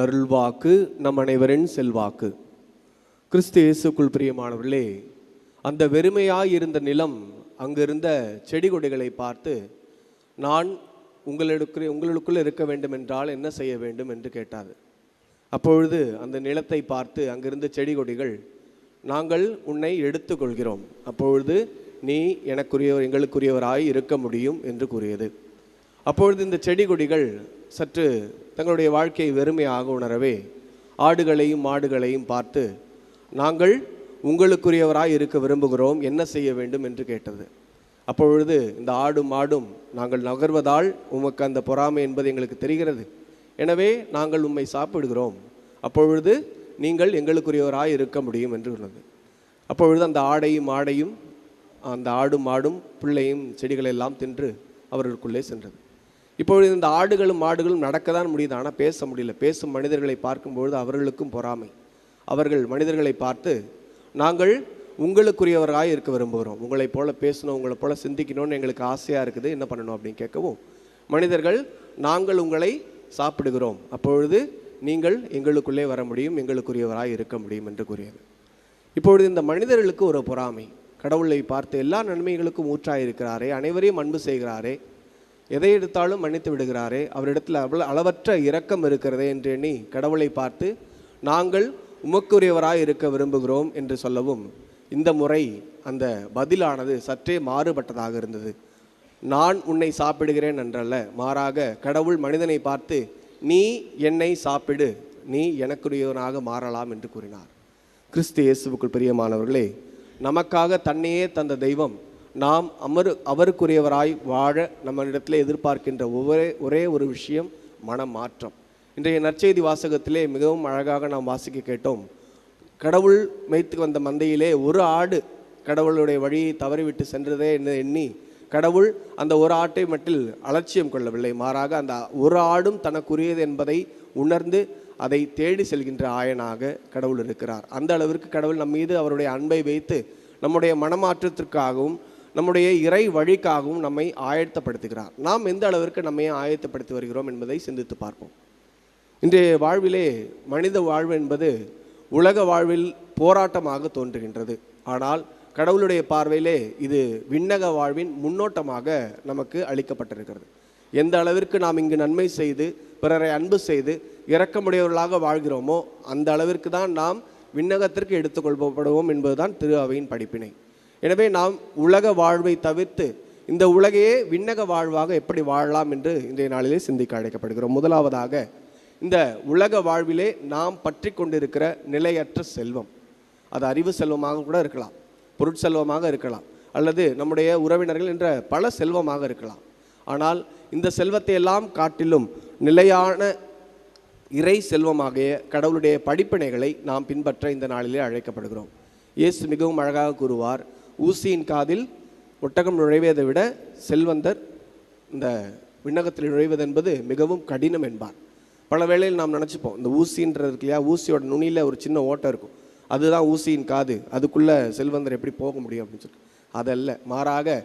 அருள்வாக்கு நம் அனைவரின் செல்வாக்கு. கிறிஸ்து இயேசுக்குள் பிரியமானவர்களே அந்த வெறுமையாயிருந்த நிலம் அங்கிருந்த செடி கொடிகளை பார்த்து நான் உங்களுக்கு உங்களுக்குள்ளே இருக்க வேண்டும் என்றால் என்ன செய்ய வேண்டும்? என்று கேட்டார். அப்பொழுது அந்த நிலத்தை பார்த்து அங்கிருந்த செடி கொடிகள் நாங்கள் உன்னை எடுத்துக்கொள்கிறோம். அப்பொழுது நீ எனக்குரிய எங்களுக்குரியவராய் இருக்க முடியும் என்று கூறியது. அப்பொழுது இந்த செடி கொடிகள் சற்று தங்களுடைய வாழ்க்கையை வெறுமையாக உணரவே ஆடுகளையும் மாடுகளையும் பார்த்து நாங்கள் உங்களுக்குரியவராய் இருக்க விரும்புகிறோம் என்ன செய்ய வேண்டும்? என்று கேட்டது. அப்பொழுது இந்த ஆடும் மாடும் நாங்கள் நகர்வதால் உமக்கு அந்த பொறாமை என்பது எங்களுக்கு தெரிகிறது. எனவே நாங்கள் உம்மை சாப்பிடுகிறோம். அப்பொழுது நீங்கள் எங்களுக்குரியவராய் இருக்க முடியும் என்று உள்ளது அப்பொழுது அந்த ஆடையும் மாடையும் அந்த ஆடும் மாடும் பிள்ளையும் செடிகளெல்லாம் தின்று அவர்களுக்குள்ளே சென்றது. இப்பொழுது இந்த ஆடுகளும் மாடுகளும் நடக்க தான் முடியுது. ஆனால் பேச முடியல. பேசும் மனிதர்களை பார்க்கும்பொழுது அவர்களுக்கும் பொறாமை. அவர்கள் மனிதர்களை பார்த்து நாங்கள் உங்களுக்குரியவராக இருக்க விரும்புகிறோம். உங்களைப் போல பேசணும் உங்களை போல சிந்திக்கணும்னு எங்களுக்கு ஆசையாக இருக்குது. என்ன பண்ணணும்? அப்படின்னு கேட்கவும் மனிதர்கள் நாங்கள் உங்களை சாப்பிடுகிறோம். அப்பொழுது நீங்கள் எங்களுக்குள்ளே வர முடியும். எங்களுக்குரியவராக இருக்க முடியும் என்று கூறியது. இப்பொழுது இந்த மனிதர்களுக்கு ஒரு பொறாமை. கடவுளை பார்த்து எல்லா நன்மைகளுக்கும் ஊற்றாக இருக்கிறாரே அனைவரையும் அன்பு செய்கிறாரே. எதை எடுத்தாலும் மன்னித்து விடுகிறாரே. அவரிடத்தில் அவ்வளோ அளவற்ற இரக்கம் இருக்கிறதே என்று எண்ணி கடவுளை பார்த்து நாங்கள் உமக்குரியவராய் இருக்க விரும்புகிறோம் என்று சொல்லவும் இந்த முறை அந்த பதிலானது சற்றே மாறுபட்டதாக இருந்தது. நான் உன்னை சாப்பிடுகிறேன் என்றல்ல. மாறாக கடவுள் மனிதனை பார்த்து நீ என்னை சாப்பிடு. நீ எனக்குரியவனாக மாறலாம் என்று கூறினார். கிறிஸ்து இயேசுவுக்குள் பிரியமானவர்களே நமக்காக தன்னையே தந்த தெய்வம் நாம் அமரு அவருக்குரியவராய் வாழ நம்மளிடத்தில் எதிர்பார்க்கின்ற ஒவ்வொரு ஒரே ஒரு விஷயம் மனமாற்றம். இன்றைய நற்செய்தி வாசகத்திலே மிகவும் அழகாக நாம் வாசிக்க கேட்டோம். கடவுள் மேய்த்து வந்த மந்தையிலே ஒரு ஆடு கடவுளுடைய வழியை தவறிவிட்டு சென்றதே என்று எண்ணி கடவுள் அந்த ஒரு ஆட்டை மட்டில் அலட்சியம் கொள்ளவில்லை. மாறாக அந்த ஒரு ஆடும் தனக்குரியது என்பதை உணர்ந்து அதை தேடி செல்கின்ற ஆயனாக கடவுள் இருக்கிறார். அந்த அளவிற்கு கடவுள் நம் மீது அவருடைய அன்பை வைத்து நம்முடைய மனமாற்றத்திற்காகவும் நம்முடைய இறை வழிக்காகவும் நம்மை ஆயத்தப்படுத்துகிறார். நாம் எந்த அளவிற்கு நம்மை ஆயத்தப்படுத்தி வருகிறோம் என்பதை சிந்தித்து பார்ப்போம். இன்றைய வாழ்விலே மனித வாழ்வு என்பது உலக வாழ்வில் போராட்டமாக தோன்றுகின்றது. ஆனால் கடவுளுடைய பார்வையிலே இது விண்ணக வாழ்வின் முன்னோட்டமாக நமக்கு அளிக்கப்பட்டிருக்கிறது. எந்த அளவிற்கு நாம் இங்கு நன்மை செய்து பிறரை அன்பு செய்து இரக்கமுடையவர்களாக வாழ்கிறோமோ அந்த அளவிற்கு தான் நாம் விண்ணகத்திற்கு எடுத்துக்கொள்ளப்படுவோம் என்பதுதான் திரு அவையின் படிப்பினை. எனவே நாம் உலக வாழ்வை தவிர்த்து இந்த உலகையே விண்ணக வாழ்வாக எப்படி வாழலாம் என்று இன்றைய நாளிலே சிந்திக்க அழைக்கப்படுகிறோம். முதலாவதாக இந்த உலக வாழ்விலே நாம் பற்றி கொண்டிருக்கிற நிலையற்ற செல்வம். அது அறிவு செல்வமாக கூட இருக்கலாம் பொருட்செல்வமாக இருக்கலாம் அல்லது நம்முடைய உறவினர்கள் என்ற பல செல்வமாக இருக்கலாம். ஆனால் இந்த செல்வத்தை எல்லாம் காட்டிலும் நிலையான இறை செல்வமாகிய கடவுளுடைய படிப்பினைகளை நாம் பின்பற்ற இந்த நாளிலே அழைக்கப்படுகிறோம். இயேசு மிகவும் அழகாக கூறுவார் ஊசியின் காதில் ஒட்டகம் நுழைவதை விட செல்வந்தர் இந்த விண்ணகத்தில் நுழைவது என்பது மிகவும் கடினம் என்பார். பல வேளையில் நாம் நினச்சிப்போம் இந்த ஊசின்றது இருக்கு இல்லையா? ஊசியோட நுனியில் ஒரு சின்ன ஓட்டம் இருக்கும். அதுதான் ஊசியின் காது. அதுக்குள்ளே செல்வந்தர் எப்படி போக முடியும் அப்படின்னு சொல்லி அதல்ல. மாறாக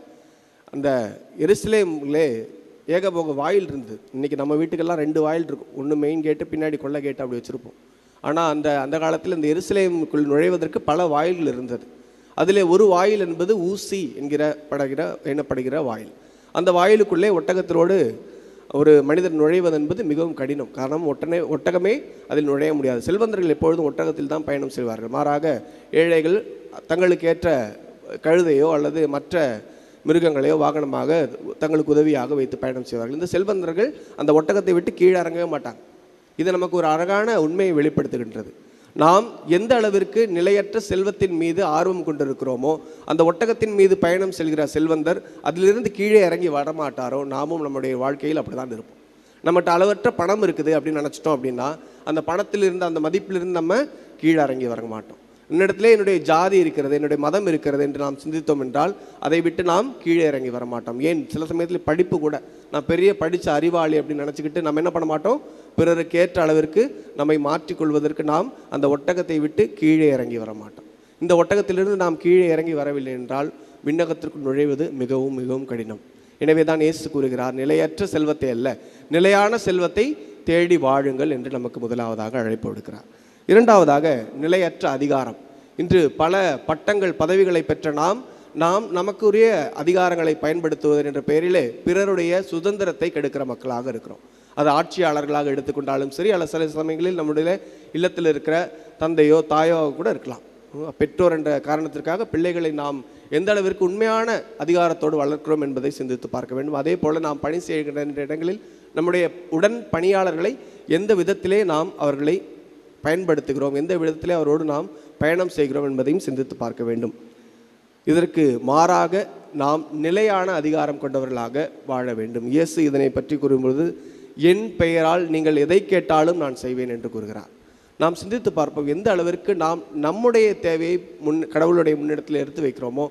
அந்த எருசலேம்லே ஏகபோக வாயில் இருந்தது. இன்றைக்கி நம்ம வீட்டுக்கெல்லாம் ரெண்டு வாயில் இருக்கும். ஒன்று மெயின் கேட்டு பின்னாடி கொள்ளை கேட்டு அப்படி வச்சுருப்போம். ஆனால் அந்த அந்த காலத்தில் இந்த எருசலேமுக்குள் நுழைவதற்கு பல வாயில்கள் இருந்தது. அதில் ஒரு வாயில் என்பது ஊசி என்கிற படகிற எண்ணப்படுகிற வாயில். அந்த வாயிலுக்குள்ளே ஒட்டகத்தினோடு ஒரு மனிதர் நுழைவது என்பது மிகவும் கடினம். காரணம் ஒட்டனே ஒட்டகமே அதில் நுழைய முடியாது. செல்வந்தர்கள் எப்பொழுதும் ஒட்டகத்தில் தான் பயணம் செய்வார்கள். மாறாக ஏழைகள் தங்களுக்கு ஏற்ற கழுதையோ அல்லது மற்ற மிருகங்களையோ வாகனமாக தங்களுக்கு உதவியாக வைத்து பயணம் செய்வார்கள். இந்த செல்வந்தர்கள் அந்த ஒட்டகத்தை விட்டு கீழே இறங்கவே மாட்டாங்க. இது நமக்கு ஒரு அழகான உண்மையை வெளிப்படுத்துகின்றது. நாம் எந்த அளவிற்கு நிலையற்ற செல்வத்தின் மீது ஆர்வம் கொண்டிருக்கிறோமோ அந்த ஒட்டகத்தின் மீது பயணம் செல்கிற செல்வந்தர் அதிலிருந்து கீழே இறங்கி வரமாட்டாரோ நாமும் நம்முடைய வாழ்க்கையில் அப்படி தான் இருப்போம். நம்மகிட்ட அளவற்ற பணம் இருக்குது அப்படின்னு நினச்சிட்டோம் அப்படின்னா அந்த பணத்திலிருந்து அந்த மதிப்பிலிருந்து நம்ம கீழே இறங்கி வர மாட்டோம் என்னிடத்திலே என்னுடைய ஜாதி இருக்கிறது என்னுடைய மதம் இருக்கிறது என்று நாம் சிந்தித்தோம் என்றால் அதை விட்டு நாம் கீழே இறங்கி வர மாட்டோம் ஏன்? சில சமயத்தில் படிப்பு கூட நான் பெரிய படித்த அறிவாளி அப்படின்னு நினச்சிக்கிட்டு நம்ம என்ன பண்ண மாட்டோம்? பிறருக்கு ஏற்ற அளவிற்கு நம்மை மாற்றிக்கொள்வதற்கு நாம் அந்த ஒட்டகத்தை விட்டு கீழே இறங்கி வர மாட்டோம் இந்த ஒட்டகத்திலிருந்து நாம் கீழே இறங்கி வரவில்லை என்றால் விண்ணகத்திற்குள் நுழைவது மிகவும் மிகவும் கடினம். எனவே தான் இயேசு கூறுகிறார் நிலையற்ற செல்வத்தை அல்ல நிலையான செல்வத்தை தேடி வாழுங்கள் என்று நமக்கு முதலாவதாக அழைப்பு விடுக்கிறார். இரண்டாவதாக நிலையற்ற அதிகாரம். இன்று பல பட்டங்கள் பதவிகளை பெற்ற நாம் நாம் நமக்குரிய அதிகாரங்களை பயன்படுத்துவது என்ற பெயரிலே பிறருடைய சுதந்திரத்தை கெடுக்கிற மக்களாக இருக்கிறோம். அது ஆட்சியாளர்களாக எடுத்துக்கொண்டாலும் சரி அல்ல சில சமயங்களில் நம்முடைய இல்லத்தில் இருக்கிற தந்தையோ தாயோ கூட இருக்கலாம். பெற்றோர் என்ற காரணத்திற்காக பிள்ளைகளை நாம் எந்த அளவிற்கு உண்மையான அதிகாரத்தோடு வளர்க்கிறோம் என்பதை சிந்தித்து பார்க்க வேண்டும். அதே போல் நாம் பணி செய்கின்ற இடங்களில் நம்முடைய உடன் பணியாளர்களை எந்த விதத்திலே நாம் அவர்களை பயன்படுத்துகிறோம். எந்த விதத்தில் அவரோடு நாம் பயணம் செய்கிறோம் என்பதையும் சிந்தித்து பார்க்க வேண்டும். இதற்கு மாறாக நாம் நிலையான அதிகாரம் கொண்டவர்களாக வாழ வேண்டும். இயேசு இதனை பற்றி கூறும்பொழுது என் பெயரால் நீங்கள் எதை கேட்டாலும் நான் செய்வேன் என்று கூறுகிறார். நாம் சிந்தித்து பார்ப்போம் எந்த அளவிற்கு நாம் நம்முடைய தேவையை முன் கடவுளுடைய முன்னிடத்தில் எடுத்து வைக்கிறோமோ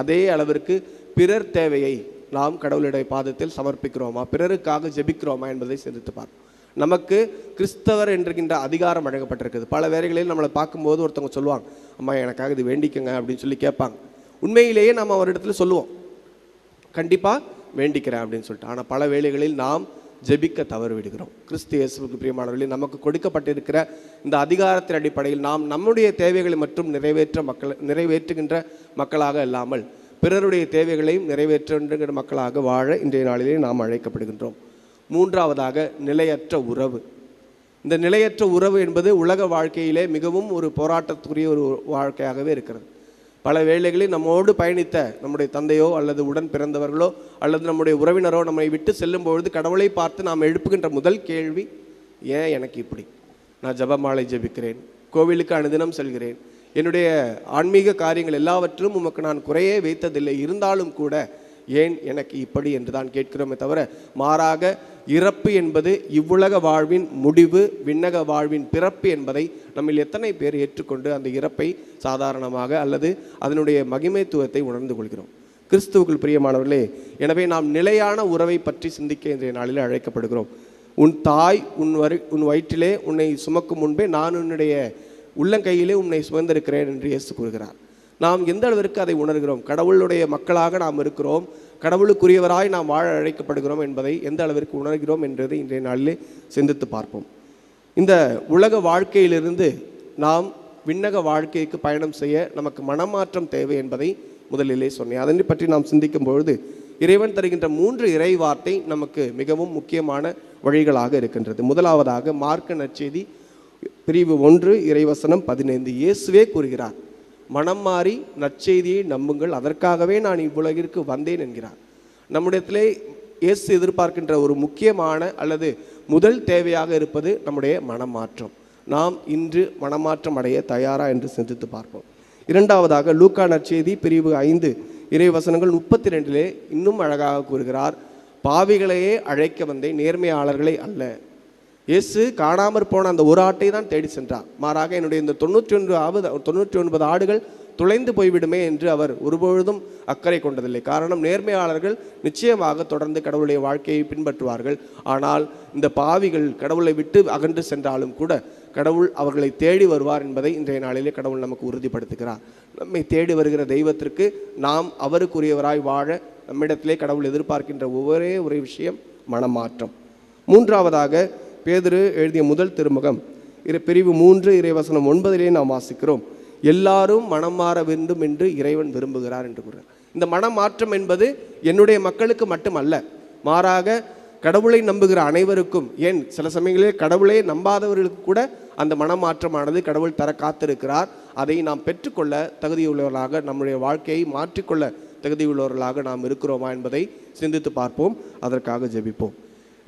அதே அளவிற்கு பிறர் தேவையை நாம் கடவுளுடைய பாதத்தில் சமர்ப்பிக்கிறோமா பிறருக்காக ஜெபிக்கிறோமா என்பதை சிந்தித்து பார்ப்போம். நமக்கு கிறிஸ்தவர் என்கின்ற அதிகாரம் வழங்கப்பட்டிருக்குது. பல வேளைகளில் நம்மளை பார்க்கும்போது ஒருத்தவங்க சொல்லுவாங்க அம்மா எனக்காக இது வேண்டிக்கங்க அப்படின்னு சொல்லி கேட்பாங்க. உண்மையிலேயே நம்ம இடத்துல சொல்லுவோம் கண்டிப்பாக வேண்டிக்கிறேன் அப்படின்னு சொல்லிட்டு. ஆனால் பல வேளைகளில் நாம் ஜெபிக்க தவறு விடுகிறோம். கிறிஸ்து இயேசுக்கு பிரியமானவர்களே நமக்கு கொடுக்கப்பட்டிருக்கிற இந்த அதிகாரத்தின் அடிப்படையில் நாம் நம்முடைய தேவைகளை மட்டும் நிறைவேற்ற மக்கள் நிறைவேற்றுகின்ற மக்களாக இல்லாமல் பிறருடைய தேவைகளையும் நிறைவேற்றுகின்ற மக்களாக வாழ இன்றைய நாளிலே நாம் அழைக்கப்படுகின்றோம். மூன்றாவதாக நிலையற்ற உறவு. இந்த நிலையற்ற உறவு என்பது உலக வாழ்க்கையிலே மிகவும் ஒரு போராட்டத்துக்குரிய ஒரு வாழ்க்கையாகவே இருக்கிறது. பல வேளைகளில் நம்மோடு பயணித்த நம்முடைய தந்தையோ அல்லது உடன் பிறந்தவர்களோ அல்லது நம்முடைய உறவினரோ நம்மை விட்டு செல்லும் பொழுது கடவுளை பார்த்து நாம் எழுப்புகின்ற முதல் கேள்வி ஏன் எனக்கு இப்படி? நான் ஜெபமாலை ஜெபிக்கிறேன் கோவிலுக்கு அனுதினம் செல்கிறேன். என்னுடைய ஆன்மீக காரியங்கள் எல்லாவற்றிலும் உமக்கு நான் குறையே வைத்ததில்லை. இருந்தாலும் கூட ஏன் எனக்கு இப்படி என்று தான் கேட்கிறோமே தவிர மாறாக இறப்பு என்பது இவ்வுலக வாழ்வின் முடிவு விண்ணக வாழ்வின் பிறப்பு என்பதை நம்மில் எத்தனை பேர் ஏற்றுக்கொண்டு அந்த இறப்பை சாதாரணமாக அல்லது அதனுடைய மகிமைத்துவத்தை உணர்ந்து கொள்கிறோம். கிறிஸ்துவுக்குள் பிரியமானவர்களே எனவே நாம் நிலையான உறவை பற்றி சிந்திக்க இன்றைய நாளில் அழைக்கப்படுகிறோம். உன் தாய் உன் வரு உன் வயிற்றிலே உன்னை சுமக்கும் முன்பே நான் உன்னுடைய உள்ளங்கையிலே உன்னை சுமந்திருக்கிறேன் என்று இயேசு கூறுகிறார். நாம் எந்த அளவிற்கு அதை உணர்கிறோம்? கடவுளுடைய மக்களாக நாம் இருக்கிறோம். கடவுளுக்குரியவராய் நாம் வாழ அழைக்கப்படுகிறோம் என்பதை எந்த அளவிற்கு உணர்கிறோம் என்றதை இன்றைய நாளிலே சிந்தித்து பார்ப்போம். இந்த உலக வாழ்க்கையிலிருந்து நாம் விண்ணக வாழ்க்கைக்கு பயணம் செய்ய நமக்கு மனமாற்றம் தேவை என்பதை முதலிலே சொன்னேன். அதனை பற்றி நாம் சிந்திக்கும் பொழுது இறைவன் தருகின்ற மூன்று இறை வார்த்தை நமக்கு மிகவும் முக்கியமான வழிகளாக இருக்கின்றது. முதலாவதாக மார்க்க நற்செய்தி பிரிவு ஒன்று இறைவசனம் பதினைந்து. இயேசுவே கூறுகிறார் மனம் மாறி நற்செய்தியை நம்புங்கள். அதற்காகவே நான் இவ்வுலகிற்கு வந்தேன் என்கிறார். நம்முடையத்திலே இயேசு எதிர்பார்க்கின்ற ஒரு முக்கியமான அல்லது முதல் தேவையாக இருப்பது நம்முடைய மனமாற்றம். நாம் இன்று மனமாற்றம் அடைய தயாரா என்று சிந்தித்து பார்ப்போம். இரண்டாவதாக லூக்கா நற்செய்தி பிரிவு ஐந்து இறைவசனங்கள் முப்பத்தி ரெண்டிலே இன்னும் அழகாக கூறுகிறார் பாவிகளையே அழைக்க வந்தேன் நேர்மையாளர்களை அல்ல. இயேசு காணாமற் போன அந்த ஒரு ஆட்டை தான் தேடி சென்றார். மாறாக என்னுடைய இந்த தொண்ணூற்றி ஒன்று ஆவது தொண்ணூற்றி ஒன்பது ஆடுகள் துளைந்து போய்விடுமே என்று அவர் ஒருபொழுதும் அக்கறை கொண்டதில்லை. காரணம் நேர்மையாளர்கள் நிச்சயமாக தொடர்ந்து கடவுளுடைய வாழ்க்கையை பின்பற்றுவார்கள். ஆனால் இந்த பாவிகள் கடவுளை விட்டு அகன்று சென்றாலும் கூட கடவுள் அவர்களை தேடி வருவார் என்பதை இன்றைய நாளிலே கடவுள் நமக்கு உறுதிப்படுத்துகிறார். நம்மை தேடி வருகிற தெய்வத்திற்கு நாம் அவருக்குரியவராய் வாழ நம்மிடத்திலே கடவுள் எதிர்பார்க்கின்ற ஒவ்வொரே ஒரே விஷயம் மனமாற்றம். மூன்றாவதாக பேதரு எழுதிய முதல் திருமுகம் இரு பிரிவு மூன்று இறைவசனம் ஒன்பதிலே நாம் வாசிக்கிறோம். எல்லாரும் மனம் மாற வேண்டும் என்று இறைவன் விரும்புகிறார் என்று கூறுகிறார். இந்த மனமாற்றம் என்பது என்னுடைய மக்களுக்கு மட்டுமல்ல மாறாக கடவுளை நம்புகிற அனைவருக்கும் ஏன் சில சமயங்களில் கடவுளை நம்பாதவர்களுக்கு கூட அந்த மனமாற்றமானது கடவுள் தர காத்திருக்கிறார். அதை நாம் பெற்றுக்கொள்ள தகுதியுள்ளவர்களாக நம்முடைய வாழ்க்கையை மாற்றிக்கொள்ள தகுதியுள்ளவர்களாக நாம் இருக்கிறோமா என்பதை சிந்தித்து பார்ப்போம். அதற்காக ஜெபிப்போம்.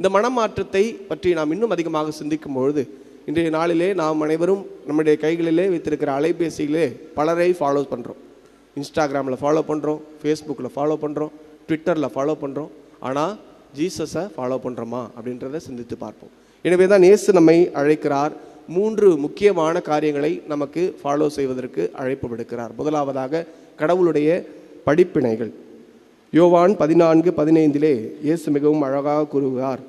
இந்த மனமாற்றத்தை பற்றி நாம் இன்னும் அதிகமாக சிந்திக்கும் பொழுது இன்றைய நாளிலே நாம் அனைவரும் நம்முடைய கைகளிலே வைத்திருக்கிற அலைபேசியிலே பலரை ஃபாலோ பண்ணுறோம் இன்ஸ்டாகிராமில் ஃபாலோ பண்ணுறோம் ஃபேஸ்புக்கில் ஃபாலோ பண்ணுறோம் ட்விட்டரில் ஃபாலோ பண்ணுறோம் ஆனால் ஜீசஸை ஃபாலோ பண்ணுறோமா அப்படின்றத சிந்தித்து பார்ப்போம். எனவே தான் நேசு நம்மை அழைக்கிறார். மூன்று முக்கியமான காரியங்களை நமக்கு ஃபாலோ செய்வதற்கு அழைப்பு விடுக்கிறார். முதலாவதாக கடவுளுடைய படிப்பினைகள். யோவான் பதினான்கு பதினைந்திலே இயேசு மிகவும் அழகாக கூறுகிறார்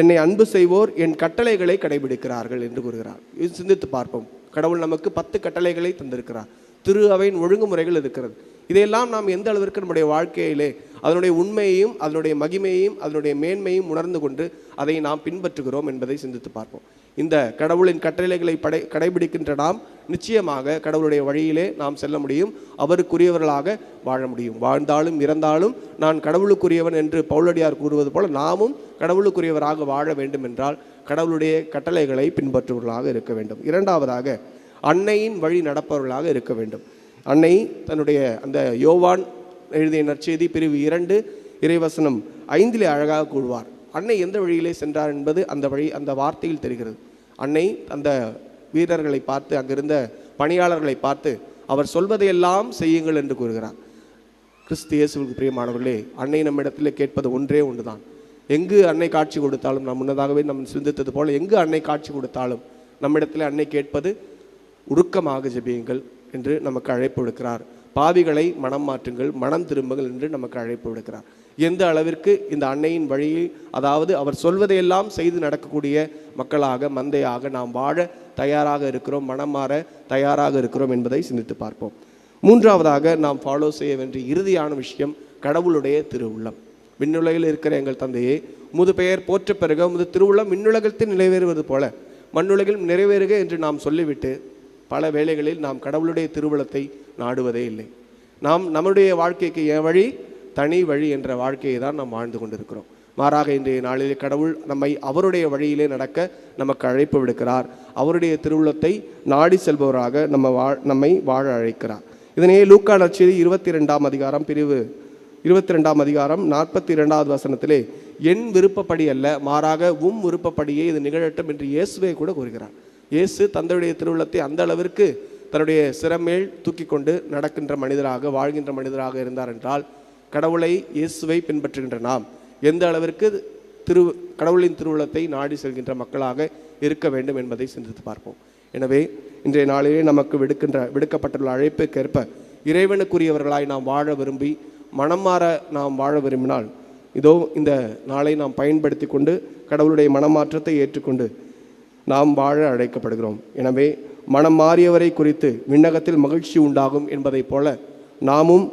என்னை அன்பு செய்வோர் என் கட்டளைகளை கடைபிடிக்கிறார்கள் என்று கூறுகிறார். இது சிந்தித்து பார்ப்போம். கடவுள் நமக்கு பத்து கட்டளைகளை தந்திருக்கிறார். திரு அவையின் ஒழுங்குமுறைகள் இருக்கிறது. இதையெல்லாம் நாம் எந்த அளவிற்கு நம்முடைய வாழ்க்கையிலே அதனுடைய உண்மையையும் அதனுடைய மகிமையையும் அதனுடைய மேன்மையும் உணர்ந்து கொண்டு அதை நாம் பின்பற்றுகிறோம் என்பதை சிந்தித்து பார்ப்போம். இந்த கடவுளின் கட்டளைகளை படை கடைபிடிக்கின்ற நாம் நிச்சயமாக கடவுளுடைய வழியிலே நாம் செல்ல முடியும் அவருக்குரியவர்களாக வாழ முடியும். வாழ்ந்தாலும் இறந்தாலும் நான் கடவுளுக்குரியவன் என்று பவுலடியார் கூறுவது போல நாமும் கடவுளுக்குரியவராக வாழ வேண்டும் என்றால் கடவுளுடைய கட்டளைகளை பின்பற்றுவர்களாக இருக்க வேண்டும். இரண்டாவதாக அன்னையின் வழி நடப்பவர்களாக இருக்க வேண்டும். அன்னை தன்னுடைய அந்த யோவான் எழுதிய நற்செய்தி பிரிவு இரண்டு இறைவசனம் ஐந்திலே அழகாக கூறுவார். அன்னை எந்த வழியிலே சென்றார் என்பது அந்த வழி அந்த வார்த்தையில் தெரிகிறது. அன்னை அந்த வீரர்களை பார்த்து அங்கிருந்த பணியாளர்களை பார்த்து அவர் சொல்வதையெல்லாம் செய்யுங்கள் என்று கூறுகிறார். கிறிஸ்து இயேசுவுக்கு பிரியமானவர்களே அன்னை நம்மிடத்தில் கேட்பது ஒன்றே ஒன்றுதான். எங்கு அன்னை காட்சி கொடுத்தாலும் நாம் முன்னதாகவே நம் சிந்தித்தது போல எங்கு அன்னை காட்சி கொடுத்தாலும் நம்மிடத்தில் அன்னை கேட்பது உருக்கமாக ஜெபியுங்கள் என்று நமக்கு அழைப்பு விடுக்கிறார். பாவிகளை மனம் மாற்றுங்கள் மனம் திரும்புங்கள் என்று நமக்கு அழைப்பு விடுக்கிறார். எந்த அளவிற்கு இந்த அன்னையின் வழியில் அதாவது அவர் சொல்வதையெல்லாம் செய்து நடக்கக்கூடிய மக்களாக மந்தையாக நாம் வாழ தயாராக இருக்கிறோம் மனம் மாற தயாராக இருக்கிறோம் என்பதை சிந்தித்து பார்ப்போம். மூன்றாவதாக நாம் ஃபாலோ செய்ய வேண்டிய இறுதியான விஷயம் கடவுளுடைய திருவுள்ளம். விண்ணுலகில் இருக்கிற எங்கள் தந்தையே முது பெயர் போற்ற பிறகு முது திருவுள்ளம் விண்ணுலகத்தில் நிறைவேறுவது போல மண்ணுலகில் நிறைவேறுக என்று நாம் சொல்லிவிட்டு பல வேளைகளில் நாம் கடவுளுடைய திருவுளத்தை நாடுவதே இல்லை. நாம் நம்முடைய வாழ்க்கைக்கு என் வழி? தனி வழி என்ற வாழ்க்கையை தான் நாம் வாழ்ந்து கொண்டிருக்கிறோம். மாறாக இன்றைய நாளிலே கடவுள் நம்மை அவருடைய வழியிலே நடக்க நமக்கு அழைப்பு விடுக்கிறார். அவருடைய திருவுள்ளத்தை நாடி செல்பவராக நம்ம வா நம்மை வாழ அழைக்கிறார். இதனையே லூக்கா நற்செய்தி இருபத்தி ரெண்டாம் அதிகாரம் பிரிவு இருபத்தி ரெண்டாம் அதிகாரம் நாற்பத்தி இரண்டாவது வசனத்திலே என் விருப்பப்படி அல்ல மாறாக உம் விருப்பப்படியே இது நிகழட்டும் என்று இயேசுவே கூட கூறுகிறார். இயேசு தந்தையுடைய திருவுள்ளத்தை அந்த அளவிற்கு தன்னுடைய சிறமேல் தூக்கி கொண்டு நடக்கின்ற மனிதராக வாழ்கின்ற மனிதராக இருந்தார் என்றால் கடவுளை இயேசுவை பின்பற்றுகின்ற நாம் எந்த அளவிற்கு திரு கடவுளின் திருவுளத்தை நாடி செல்கின்ற மக்களாக இருக்க வேண்டும் என்பதை சிந்தித்து பார்ப்போம். எனவே இன்றைய நாளிலே நமக்கு விடுக்கின்ற விடுக்கப்பட்டுள்ள அழைப்புக்கேற்ப இறைவனுக்குரியவர்களாய் நாம் வாழ விரும்பி மனம் மாற நாம் வாழ விரும்பினால் இதோ இந்த நாளை நாம் பயன்படுத்தி கொண்டு கடவுளுடைய மனமாற்றத்தை ஏற்றுக்கொண்டு நாம் வாழ அழைக்கப்படுகிறோம். எனவே மனம் மாறியவரை குறித்து விண்ணகத்தில் மகிழ்ச்சி உண்டாகும் என்பதைப் போல நாமும்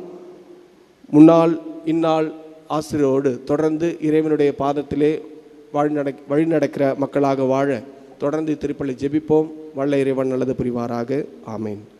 முன்னாள் இந்நாள் ஆசிரியரோடு தொடர்ந்து இறைவனுடைய பாதத்திலே வழிநடை வழிநடக்கிற மக்களாக வாழ தொடர்ந்து திருப்பள்ளி ஜெபிப்போம். வல்ல இறைவன் நல்லது புரிவாராக. ஆமேன்.